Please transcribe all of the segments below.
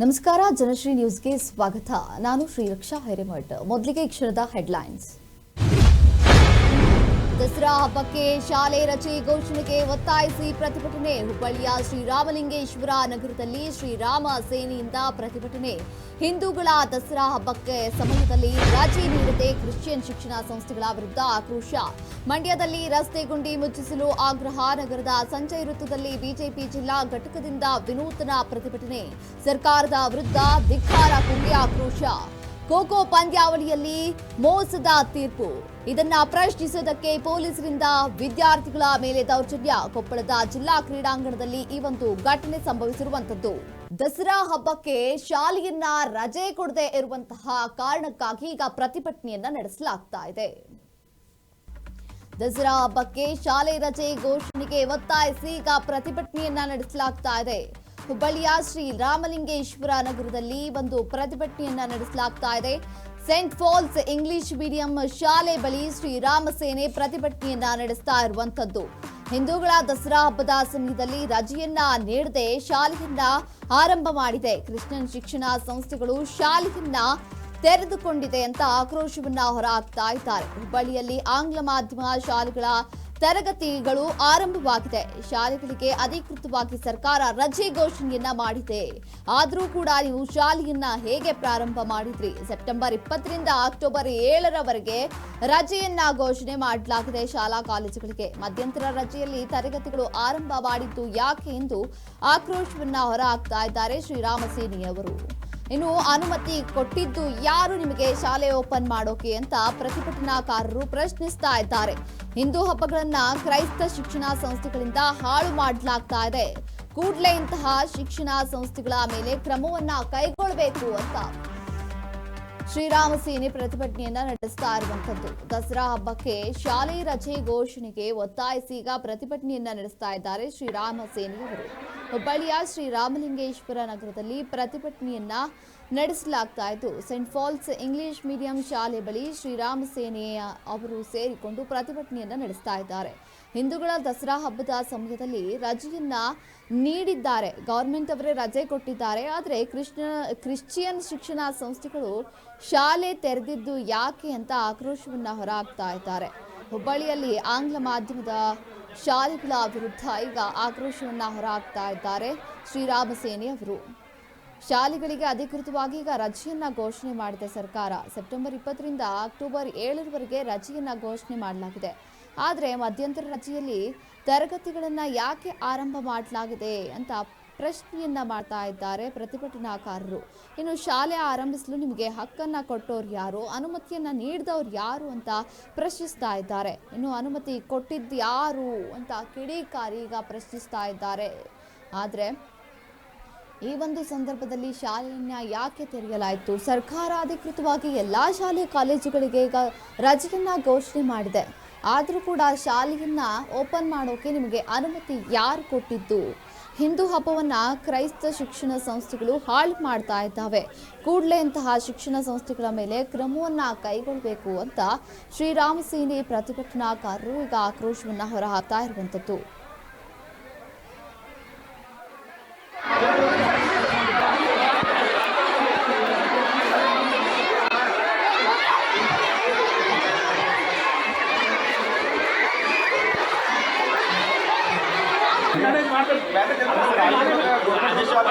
ನಮಸ್ಕಾರ ಜನಶ್ರೀ ನ್ಯೂಸ್ಗೆ ಸ್ವಾಗತ. ನಾನು ಶ್ರೀರಕ್ಷಾ ಹೈರೇಮಠ್. ಮೊದಲಿಗೆ ಕ್ಷಣದ ಹೆಡ್ಲೈನ್ಸ್ ದಸರಾ ಹಬ್ಬಕ್ಕೆ ಶಾಲೆ ರಜೆ ಘೋಷಣೆಗೆ ಒತ್ತಾಯಿಸಿ ಪ್ರತಿಭಟನೆ. ಹುಬ್ಬಳ್ಳಿಯ ಶ್ರೀರಾಮಲಿಂಗೇಶ್ವರ ನಗರದಲ್ಲಿ ಶ್ರೀರಾಮ ಸೇನೆಯಿಂದ ಪ್ರತಿಭಟನೆ. ಹಿಂದೂಗಳ ದಸರಾ ಹಬ್ಬಕ್ಕೆ ಸಮಯದಲ್ಲಿ ರಾಜಿ ನೀಡದೆ ಕ್ರಿಶ್ಚಿಯನ್ ಶಿಕ್ಷಣ ಸಂಸ್ಥೆಗಳ ವಿರುದ್ಧ ಆಕ್ರೋಶ. ಮಂಡ್ಯದಲ್ಲಿ ರಸ್ತೆ ಗುಂಡಿ ಮುಚ್ಚಿಸಲು ಆಗ್ರಹ ನಗರದ ಸಂಜಯ್ ವೃತ್ತದಲ್ಲಿ ಬಿಜೆಪಿ ಜಿಲ್ಲಾ ಘಟಕದಿಂದ ವಿನೂತನ ಪ್ರತಿಭಟನೆ. ಸರ್ಕಾರದ ವಿರುದ್ಧ ಧಿಕ್ಕಾರ ಕೂಗಿ ಆಕ್ರೋಶ. ಖೋಖೋ ಪಂದ್ಯಾವಳಿಯಲ್ಲಿ ಮೋಸದ ತೀರ್ಪು. ಇದನ್ನ ಪ್ರಶ್ನಿಸುವುದಕ್ಕೆ ಪೊಲೀಸರಿಂದ ವಿದ್ಯಾರ್ಥಿಗಳ ಮೇಲೆ ದೌರ್ಜನ್ಯ. ಕೊಪ್ಪಳದ ಜಿಲ್ಲಾ ಕ್ರೀಡಾಂಗಣದಲ್ಲಿ ಈ ಒಂದು ಘಟನೆ ಸಂಭವಿಸಿರುವಂತದ್ದು ದಸರಾ ಹಬ್ಬಕ್ಕೆ ಶಾಲೆಯನ್ನ ರಜೆ ಕೊಡದೆ ಇರುವಂತಹ ಕಾರಣಕ್ಕಾಗಿ ಈಗ ಪ್ರತಿಭಟನೆಯನ್ನ ನಡೆಸಲಾಗ್ತಾ ಇದೆ. ದಸರಾ ಹಬ್ಬಕ್ಕೆ ಶಾಲೆ ರಜೆ ಘೋಷಣೆಗೆ ಒತ್ತಾಯಿಸಿ ಈಗ ಪ್ರತಿಭಟನೆಯನ್ನ ನಡೆಸಲಾಗ್ತಾ ಇದೆ. ಹುಬ್ಬಳ್ಳಿಯ ಶ್ರೀ ರಾಮಲಿಂಗೇಶ್ವರ ನಗರದಲ್ಲಿ ಒಂದು ಪ್ರತಿಭಟನೆಯನ್ನ ನಡೆಸಲಾಗ್ತಾ ಇದೆ. ಸೆಂಟ್ ಫಾಲ್ಸ್ ಇಂಗ್ಲಿಷ್ ಮೀಡಿಯಂ ಶಾಲೆ ಬಳಿ ಶ್ರೀರಾಮ ಸೇನೆ ಪ್ರತಿಭಟನೆಯನ್ನ ನಡೆಸ್ತಾ ಇರುವಂತದ್ದು ಹಿಂದೂಗಳ ದಸರಾ ಹಬ್ಬದ ಸಮಯದಲ್ಲಿ ರಜೆಯನ್ನ ನೀಡದೆ ಶಾಲೆಯನ್ನ ಆರಂಭ ಮಾಡಿದೆ. ಕ್ರಿಶ್ಚಿಯನ್ ಶಿಕ್ಷಣ ಸಂಸ್ಥೆಗಳು ಶಾಲೆಯನ್ನ ತೆರೆದುಕೊಂಡಿದೆ ಅಂತ ಆಕ್ರೋಶವನ್ನ ಹೊರಹಾಕ್ತಾ ಇದ್ದಾರೆ. ಹುಬ್ಬಳ್ಳಿಯಲ್ಲಿ ಆಂಗ್ಲ ಮಾಧ್ಯಮ ಶಾಲೆಗಳ ತರಗತಿಗಳು ಆರಂಭವಾಗಿದೆ. ಶಾಲೆಗಳಿಗೆ ಅಧಿಕೃತವಾಗಿ ಸರ್ಕಾರ ರಜೆ ಘೋಷಣೆಯನ್ನ ಮಾಡಿದೆ. ಆದರೂ ಕೂಡ ನೀವು ಶಾಲೆಯನ್ನ ಹೇಗೆ ಪ್ರಾರಂಭ ಮಾಡಿದ್ರಿ? ಸೆಪ್ಟೆಂಬರ್ ಇಪ್ಪತ್ತರಿಂದ ಅಕ್ಟೋಬರ್ ಏಳರವರೆಗೆ ರಜೆಯನ್ನ ಘೋಷಣೆ ಮಾಡಲಾಗಿದೆ ಶಾಲಾ ಕಾಲೇಜುಗಳಿಗೆ. ಮಧ್ಯಂತರ ರಜೆಯಲ್ಲಿ ತರಗತಿಗಳು ಆರಂಭ ಮಾಡಿದ್ದು ಯಾಕೆ ಎಂದು ಆಕ್ರೋಶವನ್ನ ಹೊರಹಾಕ್ತಾ ಇದ್ದಾರೆ ಶ್ರೀರಾಮ ಅವರು. ಇನ್ನು ಅನುಮತಿ ಕೊಟ್ಟಿದ್ದು ಯಾರು? ನಿಮಗೆ ಶಾಲೆ ಓಪನ್ ಮಾಡೋಕೆ ಅಂತ ಪ್ರತಿಭಟನಾಕಾರರು ಪ್ರಶ್ನಿಸ್ತಾ ಇದ್ದಾರೆ. ಹಿಂದೂ ಹಬ್ಬಗಳನ್ನ ಕ್ರೈಸ್ತ ಶಿಕ್ಷಣ ಸಂಸ್ಥೆಗಳಿಂದ ಹಾಳು ಮಾಡಲಾಗ್ತಾ ಇದೆ. ಕೂಡಲೇ ಇಂತಹ ಶಿಕ್ಷಣ ಸಂಸ್ಥೆಗಳ ಮೇಲೆ ಕ್ರಮವನ್ನ ಕೈಗೊಳ್ಳಬೇಕು ಅಂತ ಶ್ರೀರಾಮ ಸೇನೆ ಪ್ರತಿಭಟನೆಯನ್ನ ನಡೆಸ್ತಾ ಇರುವಂತದ್ದು ದಸರಾ ಹಬ್ಬಕ್ಕೆ ಶಾಲೆ ರಜೆ ಘೋಷಣೆಗೆ ಒತ್ತಾಯಿಸಿ ಈಗ ಪ್ರತಿಭಟನೆಯನ್ನ ನಡೆಸ್ತಾ ಇದ್ದಾರೆ ಶ್ರೀರಾಮ ಸೇನೆಯವರು. ಹುಬ್ಬಳ್ಳಿಯ ಶ್ರೀರಾಮಲಿಂಗೇಶ್ವರ ನಗರದಲ್ಲಿ ಪ್ರತಿಭಟನೆಯನ್ನ ನಡೆಸಲಾಗ್ತಾ ಇದ್ದು ಸೆಂಟ್ ಫಾಲ್ಸ್ ಇಂಗ್ಲಿಷ್ ಮೀಡಿಯಂ ಶಾಲೆ ಬಳಿ ಶ್ರೀರಾಮ ಸೇನೆಯ ಅವರು ಸೇರಿಕೊಂಡು ಪ್ರತಿಭಟನೆಯನ್ನು ನಡೆಸ್ತಾ ಇದ್ದಾರೆ ಹಿಂದೂಗಳ ದಸರಾ ಹಬ್ಬದ ಸಮಯದಲ್ಲಿ ರಜೆಯನ್ನ ನೀಡಿದ್ದಾರೆ. ಗೌರ್ಮೆಂಟ್ ಅವರೇ ರಜೆ ಕೊಟ್ಟಿದ್ದಾರೆ. ಆದರೆ ಕೃಷ್ಣ, ಕ್ರಿಶ್ಚಿಯನ್ ಶಿಕ್ಷಣ ಸಂಸ್ಥೆಗಳು ಶಾಲೆ ತೆರೆದಿದ್ದು ಯಾಕೆ ಅಂತ ಆಕ್ರೋಶವನ್ನು ಹೊರಹಾಕ್ತಾ ಇದ್ದಾರೆ ಹುಬ್ಬಳ್ಳಿಯಲ್ಲಿ ಆಂಗ್ಲ ಮಾಧ್ಯಮದ ಶಾಲೆಗಳ ವಿರುದ್ಧ ಈಗ ಆಕ್ರೋಶವನ್ನು ಹೊರಹಾಕ್ತಾ ಇದ್ದಾರೆ ಶ್ರೀರಾಮ ಸೇನೆ ಅವರು ಶಾಲೆಗಳಿಗೆ ಅಧಿಕೃತವಾಗಿ ಈಗ ರಜೆಯನ್ನ ಘೋಷಣೆ ಮಾಡಿದೆ ಸರ್ಕಾರ. ಸೆಪ್ಟೆಂಬರ್ ಇಪ್ಪತ್ತರಿಂದ ಅಕ್ಟೋಬರ್ ಏಳರವರೆಗೆ ರಜೆಯನ್ನ ಘೋಷಣೆ ಮಾಡಲಾಗಿದೆ. ಆದರೆ ಮಧ್ಯಂತರ ರಜೆಯಲ್ಲಿ ತರಗತಿಗಳನ್ನು ಯಾಕೆ ಆರಂಭ ಮಾಡಲಾಗಿದೆ ಅಂತ ಪ್ರಶ್ನೆಯನ್ನ ಮಾಡ್ತಾ ಇದ್ದಾರೆ ಪ್ರತಿಭಟನಾಕಾರರು. ಇನ್ನು ಶಾಲೆ ಆರಂಭಿಸಲು ನಿಮಗೆ ಹಕ್ಕನ್ನ ಕೊಟ್ಟವ್ರು ಯಾರು? ಅನುಮತಿಯನ್ನ ನೀಡಿದವ್ರು ಯಾರು ಅಂತ ಪ್ರಶ್ನಿಸ್ತಾ ಇದ್ದಾರೆ. ಇನ್ನು ಅನುಮತಿ ಕೊಟ್ಟಿದ್ದು ಯಾರು ಅಂತ ಕಿಡಿಕಾರಿ ಈಗ ಪ್ರಶ್ನಿಸ್ತಾ ಇದ್ದಾರೆ. ಆದರೆ ಈ ಒಂದು ಸಂದರ್ಭದಲ್ಲಿ ಶಾಲೆಯನ್ನ ಯಾಕೆ ತೆರೆಯಲಾಯಿತು? ಸರ್ಕಾರ ಅಧಿಕೃತವಾಗಿ ಎಲ್ಲ ಶಾಲೆ ಕಾಲೇಜುಗಳಿಗೆ ಈಗ ರಜೆಯನ್ನ ಘೋಷಣೆ ಮಾಡಿದೆ. ಆದರೂ ಕೂಡ ಶಾಲೆಯನ್ನ ಓಪನ್ ಮಾಡೋಕೆ ನಿಮಗೆ ಅನುಮತಿ ಯಾರು ಕೊಟ್ಟಿದ್ದು? ಹಿಂದೂ ಹಬ್ಬವನ್ನು ಕ್ರೈಸ್ತ ಶಿಕ್ಷಣ ಸಂಸ್ಥೆಗಳು ಹಾಳು ಮಾಡ್ತಾ ಇದ್ದಾವೆ. ಕೂಡಲೇ ಇಂತಹ ಶಿಕ್ಷಣ ಸಂಸ್ಥೆಗಳ ಮೇಲೆ ಕ್ರಮವನ್ನ ಕೈಗೊಳ್ಳಬೇಕು ಅಂತ ಶ್ರೀರಾಮ ಸೇನೆ ಪ್ರತಿಭಟನಾಕಾರರು ಈಗ ಆಕ್ರೋಶವನ್ನ ಹೊರಹಾಕ್ತಾ ಇರುವಂಥದ್ದು.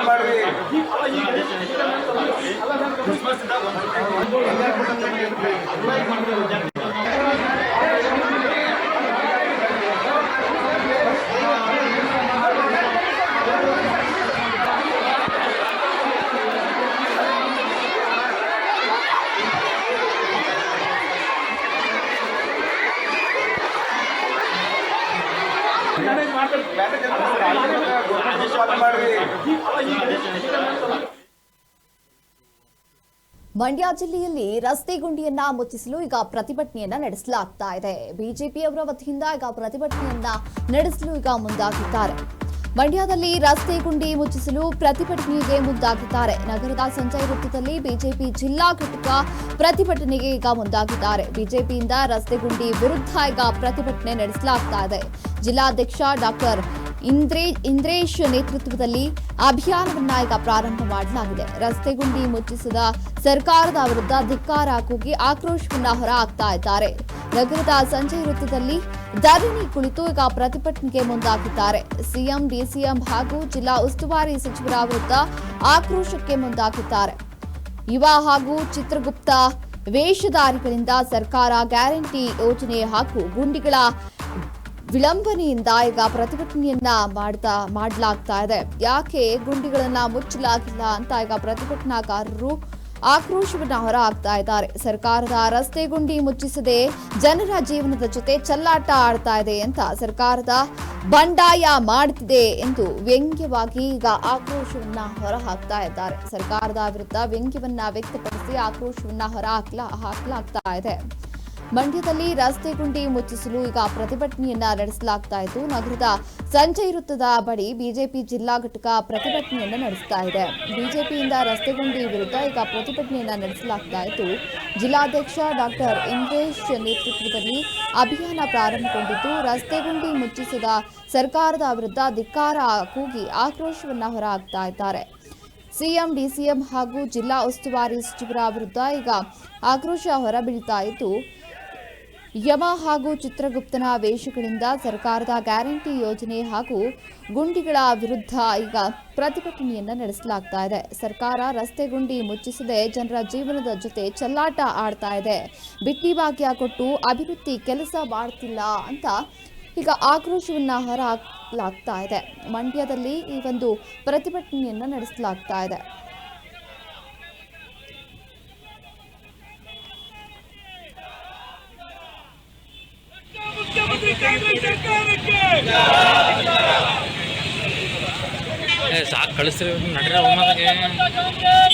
ಮಾಡ್ಬೇಕು ಮಂಡ್ಯ ಜಿಲ್ಲೆಯಲ್ಲಿ ರಸ್ತೆ ಗುಂಡಿಯನ್ನ ಮುಚ್ಚಿಸಲು ಈಗ ಪ್ರತಿಭಟನೆಯನ್ನ ನಡೆಸಲಾಗ್ತಾ ಇದೆ. ಬಿಜೆಪಿಯವರ ವತಿಯಿಂದ ಈಗ ಪ್ರತಿಭಟನೆಯನ್ನ ನಡೆಸಲು ಈಗ ಮುಂದಾಗಿದ್ದಾರೆ. ಮಂಡ್ಯದಲ್ಲಿ ರಸ್ತೆ ಗುಂಡಿ ಮುಚ್ಚಿಸಲು ಪ್ರತಿಭಟನೆಗೆ ಮುಂದಾಗಿದ್ದಾರೆ. ನಗರದ ಸಂಜಯ್ ವೃತ್ತದಲ್ಲಿ ಬಿಜೆಪಿ ಜಿಲ್ಲಾ ಘಟಕ ಪ್ರತಿಭಟನೆಗೆ ಈಗ ಮುಂದಾಗಿದ್ದಾರೆ. ಬಿಜೆಪಿಯಿಂದ ರಸ್ತೆ ಗುಂಡಿ ವಿರುದ್ಧ ಈಗ ಪ್ರತಿಭಟನೆ ನಡೆಸಲಾಗ್ತಾ ಇದೆ. ಜಿಲ್ಲಾಧ್ಯಕ್ಷ ಡಾಕ್ಟರ್ ಇಂದ್ರೇ, ಇಂದ್ರೇಶ್ ನೇತೃತ್ವದಲ್ಲಿ ಅಭಿಯಾನವನ್ನ ಈಗ ಪ್ರಾರಂಭ ಮಾಡಲಾಗಿದೆ. ರಸ್ತೆ ಗುಂಡಿ ಮುಚ್ಚಿಸಿದ ಸರ್ಕಾರದ ವಿರುದ್ಧ ಧಿಕ್ಕಾರ ಕೂಗಿ ಆಕ್ರೋಶವನ್ನ ಹೊರ ಹಾಕ್ತಾ ಇದ್ದಾರೆ. ನಗರದ ಸಂಜೆ ವೃತ್ತದಲ್ಲಿ ಧರಣಿ ಕುಳಿತು ಈಗ ಪ್ರತಿಭಟನೆಗೆ ಮುಂದಾಗಿದ್ದಾರೆ. ಸಿಎಂ, ಡಿಸಿಎಂ ಹಾಗೂ ಜಿಲ್ಲಾ ಉಸ್ತುವಾರಿ ಸಚಿವರ ವಿರುದ್ಧ ಆಕ್ರೋಶಕ್ಕೆ ಮುಂದಾಗಿದ್ದಾರೆ. ಯುವ ಹಾಗೂ ಚಿತ್ರಗುಪ್ತ ವೇಷಧಾರಿಗಳಿಂದ ಸರ್ಕಾರ ಗ್ಯಾರಂಟಿ ಯೋಜನೆ ಹಾಗೂ ಗುಂಡಿಗಳ ವಿಳಂಬನೆಯಿಂದ ಈಗ ಪ್ರತಿಭಟನೆಯನ್ನ ಮಾಡ್ತಾ ಮಾಡಲಾಗ್ತಾ ಇದೆ. ಯಾಕೆ ಗುಂಡಿಗಳನ್ನ ಮುಚ್ಚಲಾಗಿಲ್ಲ ಅಂತ ಈಗ ಪ್ರತಿಭಟನಾಕಾರರು ಆಕ್ರೋಶವನ್ನ ಹೊರಹಾಕ್ತಾ ಇದ್ದಾರೆ. ಸರ್ಕಾರದ ರಸ್ತೆ ಗುಂಡಿ ಮುಚ್ಚಿಸದೆ ಜನರ ಜೀವನದ ಜೊತೆ ಚಲ್ಲಾಟ ಆಡ್ತಾ ಇದೆ ಅಂತ ಸರ್ಕಾರದ ಬಂಡಾಯ ಮಾಡುತ್ತಿದೆ ಎಂದು ವ್ಯಂಗ್ಯವಾಗಿ ಈಗ ಆಕ್ರೋಶವನ್ನ ಹೊರಹಾಕ್ತಾ ಇದ್ದಾರೆ. ಸರ್ಕಾರದ ವಿರುದ್ಧ ವ್ಯಂಗ್ಯವನ್ನ ವ್ಯಕ್ತಪಡಿಸಿ ಆಕ್ರೋಶವನ್ನ ಹೊರ ಹಾಕ್ಲಾ ಹಾಕ್ಲಾಗ್ತಾ ಇದೆ. ಮಂಡ್ಯದಲ್ಲಿ ರಸ್ತೆ ಗುಂಡಿ ಮುಚ್ಚಿಸಲು ಈಗ ಪ್ರತಿಭಟನೆಯನ್ನ ನಡೆಸಲಾಗ್ತಾ ಇದ್ದು, ನಗರದ ಸಂಜಯ್ ವೃತ್ತದ ಬಳಿ ಬಿಜೆಪಿ ಜಿಲ್ಲಾ ಘಟಕ ಪ್ರತಿಭಟನೆಯನ್ನ ನಡೆಸ್ತಾ ಇದೆ. ಬಿಜೆಪಿಯಿಂದ ರಸ್ತೆ ಗುಂಡಿ ವಿರುದ್ಧ ಈಗ ಪ್ರತಿಭಟನೆಯನ್ನ ನಡೆಸಲಾಗ್ತಾ ಇದ್ದು, ಜಿಲ್ಲಾಧ್ಯಕ್ಷ ಡಾಕ್ಟರ್ ಇಂದ್ರೇಶ್ ನೇತೃತ್ವದಲ್ಲಿ ಅಭಿಯಾನ ಪ್ರಾರಂಭಗೊಂಡಿದ್ದು, ರಸ್ತೆ ಗುಂಡಿ ಮುಚ್ಚಿಸಿದ ಸರ್ಕಾರದ ವಿರುದ್ಧ ಧಿಕ್ಕಾರ ಕೂಗಿ ಆಕ್ರೋಶವನ್ನ ಹೊರಹಾಕ್ತಾ ಇದ್ದಾರೆ. ಸಿಎಂ, ಡಿಸಿಎಂ ಹಾಗೂ ಜಿಲ್ಲಾ ಉಸ್ತುವಾರಿ ಸಚಿವರ ವಿರುದ್ಧ ಈಗ ಆಕ್ರೋಶ ಹೊರಬೀಳ್ತಾ ಇದ್ದು ಯಮ ಹಾಗೂ ಚಿತ್ರಗುಪ್ತನ ವೇಷಗಳಿಂದ ಸರ್ಕಾರದ ಗ್ಯಾರಂಟಿ ಯೋಜನೆ ಹಾಗೂ ಗುಂಡಿಗಳ ವಿರುದ್ಧ ಈಗ ಪ್ರತಿಭಟನೆಯನ್ನು ನಡೆಸಲಾಗ್ತಾ ಇದೆ. ಸರ್ಕಾರ ರಸ್ತೆ ಗುಂಡಿ ಮುಚ್ಚಿಸದೆ ಜನರ ಜೀವನದ ಜೊತೆ ಚೆಲ್ಲಾಟ ಆಡ್ತಾ ಇದೆ. ಬಿಟ್ಟಿ ಭಾಗ್ಯ ಕೊಟ್ಟು ಅಭಿವೃದ್ಧಿ ಕೆಲಸ ಮಾಡ್ತಿಲ್ಲ ಅಂತ ಈಗ ಆಕ್ರೋಶವನ್ನು ಹೊರಹಾಕಲಾಗ್ತಾ ಇದೆ. ಮಂಡ್ಯದಲ್ಲಿ ಈ ಒಂದು ಪ್ರತಿಭಟನೆಯನ್ನು ನಡೆಸಲಾಗ್ತಾ ಇದೆ. ಸಾಕು ಕಳಿಸ್ರಿ ನಡ್ರಿ ಒಮ್ಮದಾಗೆ ಕಾಂಗ್ರೆಸ್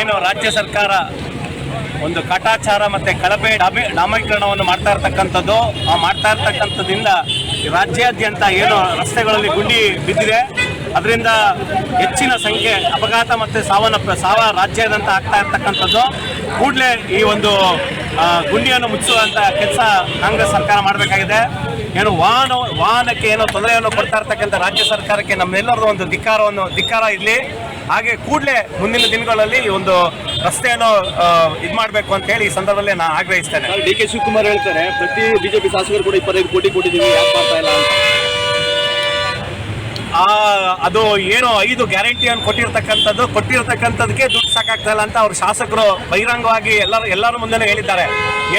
ಏನು ರಾಜ್ಯ ಸರ್ಕಾರ ಒಂದು ಕಟಾಚಾರ ಮತ್ತೆ ಕಳಪೆ ಡಾಮಿ ಡಾಮೀಕರಣವನ್ನು ಮಾಡ್ತಾ ಇರ್ತಕ್ಕಂಥದ್ದು, ಆ ಮಾಡ್ತಾ ಇರ್ತಕ್ಕಂಥದ್ದಿಂದ ಈ ರಾಜ್ಯಾದ್ಯಂತ ಏನು ರಸ್ತೆಗಳಲ್ಲಿ ಗುಂಡಿ ಬಿದ್ದಿದೆ, ಅದರಿಂದ ಹೆಚ್ಚಿನ ಸಂಖ್ಯೆ ಅಪಘಾತ ಮತ್ತು ಸಾವನ್ನ ಸಾವ ರಾಜ್ಯಾದ್ಯಂತ ಆಗ್ತಾ ಇರ್ತಕ್ಕಂಥದ್ದು. ಕೂಡಲೇ ಈ ಒಂದು ಗುಂಡಿಯನ್ನು ಮುಚ್ಚುವಂತ ಕೆಲಸ ಕಾಂಗ್ರೆಸ್ ಸರ್ಕಾರ ಮಾಡಬೇಕಾಗಿದೆ. ಏನು ವಾಹನ, ವಾಹನಕ್ಕೆ ಏನೋ ತೊಂದರೆಯನ್ನು ಕೊಡ್ತಾ ಇರ್ತಕ್ಕಂಥ ರಾಜ್ಯ ಸರ್ಕಾರಕ್ಕೆ ನಮ್ಮೆಲ್ಲರದ್ದು ಒಂದು ಧಿಕ್ಕಾರವನ್ನು ಧಿಕ್ಕಾರ ಇರಲಿ. ಹಾಗೆ ಕೂಡಲೇ ಮುಂದಿನ ದಿನಗಳಲ್ಲಿ ಒಂದು ರಸ್ತೆಯನ್ನು ಇದು ಮಾಡಬೇಕು ಅಂತ ಹೇಳಿ ಈ ಸಂದರ್ಭದಲ್ಲಿ ನಾನು ಆಗ್ರಹಿಸ್ತೇನೆ. ಡಿ ಕೆ ಶಿವಕುಮಾರ್ ಹೇಳ್ತಾರೆ ಪ್ರತಿ ಬಿಜೆಪಿ ಶಾಸಕರು ಕೂಡ ಇಪ್ಪತ್ತೈದು ಕೋಟಿ ಕೊಟ್ಟಿದ್ದೀವಿ ಯಾಕೆ ಮಾಡ್ತಾ ಇಲ್ಲ ಅಂತ. ಆ ಅದು ಏನು ಐದು ಗ್ಯಾರಂಟಿಯನ್ನು ಕೊಟ್ಟಿರ್ತಕ್ಕಂಥದ್ದು ಕೊಟ್ಟಿರ್ತಕ್ಕಂಥದಕ್ಕೆ ದುಡ್ಡು ಸಾಕಾಗ್ತಾ ಇಲ್ಲ ಅಂತ ಅವ್ರ ಶಾಸಕರು ಬಹಿರಂಗವಾಗಿ ಎಲ್ಲರ ಎಲ್ಲರ ಮುಂದೆನೂ ಹೇಳಿದ್ದಾರೆ.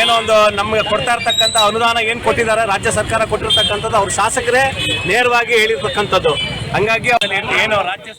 ಏನೋ ಒಂದು ನಮಗೆ ಕೊಡ್ತಾ ಇರ್ತಕ್ಕಂಥ ಅನುದಾನ ಏನು ಕೊಟ್ಟಿದ್ದಾರೆ ರಾಜ್ಯ ಸರ್ಕಾರ ಕೊಟ್ಟಿರ್ತಕ್ಕಂಥದ್ದು ಅವ್ರ ಶಾಸಕರೇ ನೇರವಾಗಿ ಹೇಳಿರ್ತಕ್ಕಂಥದ್ದು. ಹಂಗಾಗಿ ಅವ್ರು ಏನು ರಾಜ್ಯ